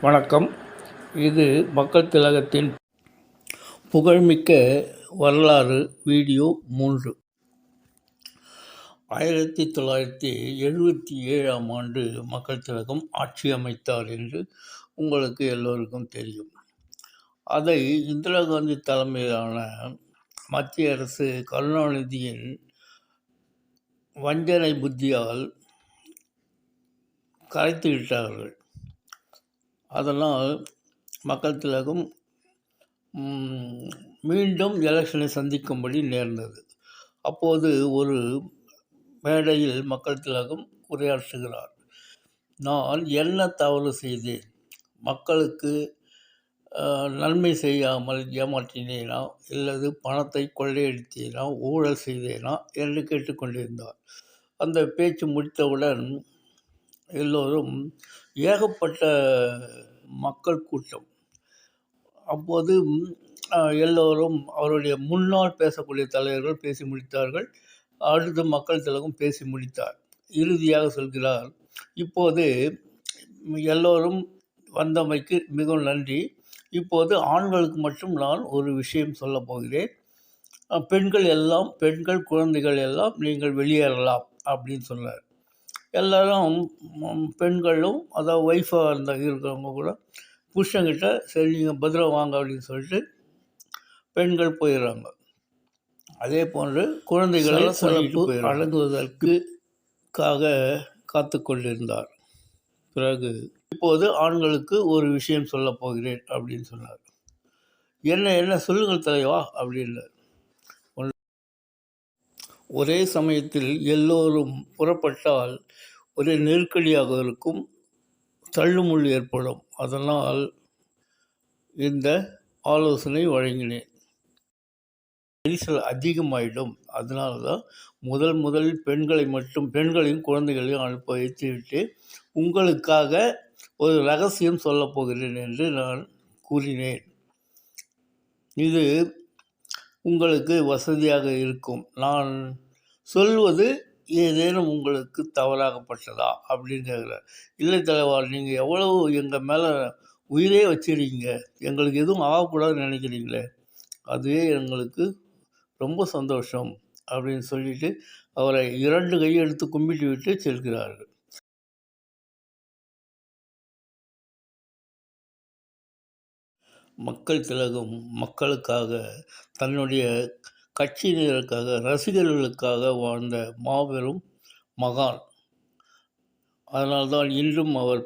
வணக்கம். இது மக்கள் திலகத்தின் புகழ்மிக்க வரலாறு வீடியோ மூன்று. ஆயிரத்தி தொள்ளாயிரத்தி எழுபத்தி ஏழாம் ஆண்டு மக்கள் திலகம் ஆட்சி அமைத்தார் என்று உங்களுக்கு எல்லோருக்கும் தெரியும். அதை இந்திரா காந்தி தலைமையிலான மத்திய அரசு கருணாநிதியின் வஞ்சனை புத்தியால் கரைத்து விட்டார்கள் அதனால் மக்கள் திலகம் மீண்டும் எலெக்ஷனை சந்திக்கும்படி நேர்ந்தது. அப்போது ஒரு மேடையில் மக்கள் திலகம் உரையாற்றுகிறார். நான் என்ன தவறு செய்தேன்? மக்களுக்கு நன்மை செய்யாமல் ஏமாற்றினேனா? இல்லது பணத்தை கொள்ளையடித்தேனா? ஊழல் செய்தேனா? என்று கேட்டுக்கொண்டிருந்தார். அந்த பேச்சு முடித்தவுடன் எல்லோரும் ஏகப்பட்ட மக்கள் கூட்டம். அப்போது எல்லோரும் அவருடைய முன்னால் பேசக்கூடிய தலைவர்கள் பேசி முடித்தார்கள். அடுத்து மக்கள் திலகம் பேசி முடித்தார். இறுதியாக சொல்கிறார் இப்போது எல்லோரும் வந்தமைக்கு மிகவும் நன்றி. இப்போது ஆண்களுக்கு மட்டும் நான் ஒரு விஷயம் சொல்லப் போகிறேன். பெண்கள் எல்லாம் பெண்கள் குழந்தைகள் எல்லாம் நீங்கள் வெளியேறலாம் அப்படின்னு சொன்னார். எல்லாரும் பெண்களும் அதாவது ஒய்ஃபாக இருந்த இருக்கிறவங்க கூட புருஷங்கிட்ட சரி நீங்கள் பத்திரம் வாங்க அப்படின்னு சொல்லிட்டு பெண்கள் போயிடுறாங்க. அதே போன்று குழந்தைகளை சலசலப்பு அடங்குவதற்குக்காக காத்து கொண்டிருந்தார். பிறகு இப்போது ஆண்களுக்கு ஒரு விஷயம் சொல்லப் போகிறேன் அப்படின்னு சொன்னார். என்ன என்ன சொல்லுங்கள் தலைவா அப்படின்னார். ஒரே சமயத்தில் எல்லோரும் புறப்பட்டால் ஒரே நெருக்கடியாக இருக்கும் தள்ளுமுள் ஏற்படும். அதனால் இந்த ஆலோசனை வழங்கினேன். நெரிசல் அதிகமாயிடும். அதனால தான் முதல் முதல் பெண்களை மட்டும் பெண்களையும் குழந்தைகளையும் அனுப்ப வைத்துவிட்டு உங்களுக்காக ஒரு ரகசியம் சொல்லப் போகிறேன் என்று நான் கூறினேன். இது உங்களுக்கு வசதியாக இருக்கும். நான் சொல்வது ஏதேனும் உங்களுக்கு தவறாகப்பட்டதா? அப்படின்னு கேட்குறார். இல்லை தலைவர் நீங்கள் எவ்வளவு எங்கள் மேலே உயிரே வச்சிருக்கீங்க. எங்களுக்கு எதுவும் ஆகக்கூடாதுன்னு நினைக்கிறீங்களே? அதுவே எங்களுக்கு ரொம்ப சந்தோஷம் அப்படின்னு சொல்லிட்டு அவரை இரண்டு கையெடுத்து கும்பிட்டு விட்டு செல்கிறார்கள். மக்கள் திலகம் மக்களுக்காக தன்னுடைய கட்சியினருக்காக ரசிகர்களுக்காக வாழ்ந்த மாபெரும் மகான். அதனால்தான் இன்றும் அவர்